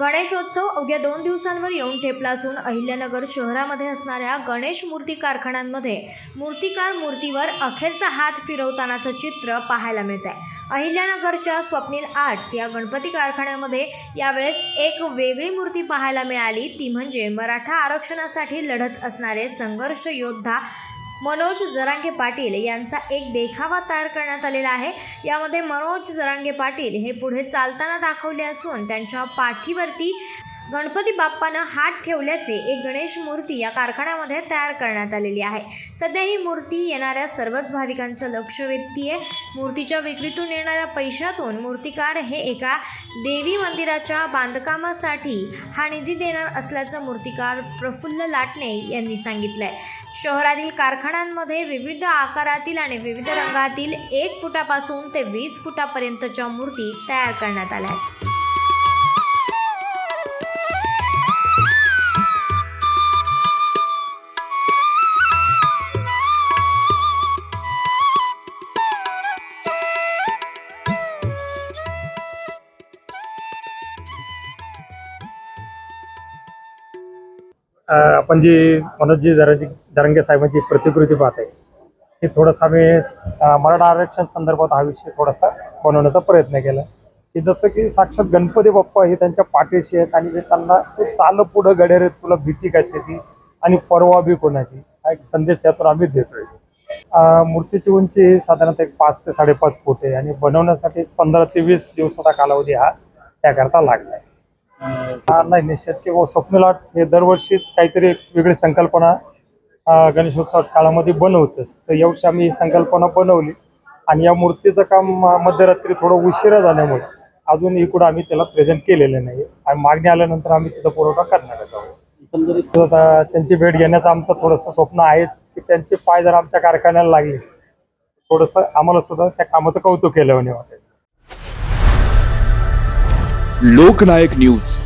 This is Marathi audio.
गणेशोत्सव अवघ्या दोन दिवसांवर येऊन ठेपला असून अहिल्यानगर शहरामध्ये असणाऱ्या गणेश मूर्ती कारखान्यांमध्ये मूर्तिकार मूर्तीवर अखेरचा हात फिरवतानाचं चित्र पाहायला मिळत आहे अहिल्यानगरच्या स्वप्नील आर्ट्स या गणपती कारखान्यामध्ये यावेळेस एक वेगळी मूर्ती पाहायला मिळाली. ती म्हणजे मराठा आरक्षणासाठी लढत असणारे संघर्ष योद्धा मनोज जरांगे पाटील यांचा एक देखावा तयार करण्यात आलेला आहे. यामध्ये मनोज जरांगे पाटील हे पुढे चालताना दाखवले असून त्यांच्या पाठीवरती गणपती बाप्पानं हात ठेवल्याचे एक गणेश मूर्ती या कारखान्यामध्ये तयार करण्यात आलेली आहे. सध्या ही मूर्ती येणाऱ्या सर्वच भाविकांचं लक्ष वेधतीये. मूर्तीच्या विक्रीतून येणाऱ्या पैशातून मूर्तिकार हे एका देवी मंदिराच्या बांधकामासाठी हा निधी देणार असल्याचं मूर्तिकार प्रफुल्ल लाटणे यांनी सांगितलं आहे शहरातील कारखान्यांमध्ये विविध आकारातील आणि विविध रंगातील एक फुटापासून ते वीस फुटापर्यंतच्या मूर्ती तयार करण्यात आल्या आहेत. आपण जी मनोजी जराजी दरंगे साहेबांची प्रतिकृती पाहत आहे ती थोडंसं आम्ही मराठा आरक्षण संदर्भात हा विषय थोडासा बनवण्याचा प्रयत्न केला. की जसं की साक्षात गणपती बाप्पा हे त्यांच्या पाठीशी आहेत आणि त्यांना ते चाल पुढं गडेर तुला भीती कशाची आणि परवा बी कोणाची हा एक संदेश त्यातून आम्ही देतोय. मूर्तीची उंची साधारणतः एक पाच ते साडेपाच फूट आहे आणि बनवण्यासाठी पंधरा ते वीस दिवसाचा कालावधी हा त्याकरता लागला आहे. नाही निश्चित की स्वप्नील आर्ट्स हे दरवर्षीच काहीतरी वेगळी संकल्पना गणेशोत्सव काळामध्ये बनवतच तर यावर्षी आम्ही ही संकल्पना बनवली. आणि या मूर्तीचं काम मध्यरात्री थोडं उशिरा झाल्यामुळे अजून इकडं आम्ही त्याला प्रेझेंट केलेलं नाही. आणि मागणी आल्यानंतर आम्ही तिथं पुरवठा करणार आहोत त्यांची भेट घेण्याचं आमचं थोडंसं स्वप्न आहेच की त्यांचे पाय जर आमच्या कारखान्याला लागले थोडंसं आम्हाला सुद्धा त्या कामाचं कौतुक केलं म्हणे लोकनायक न्यूज.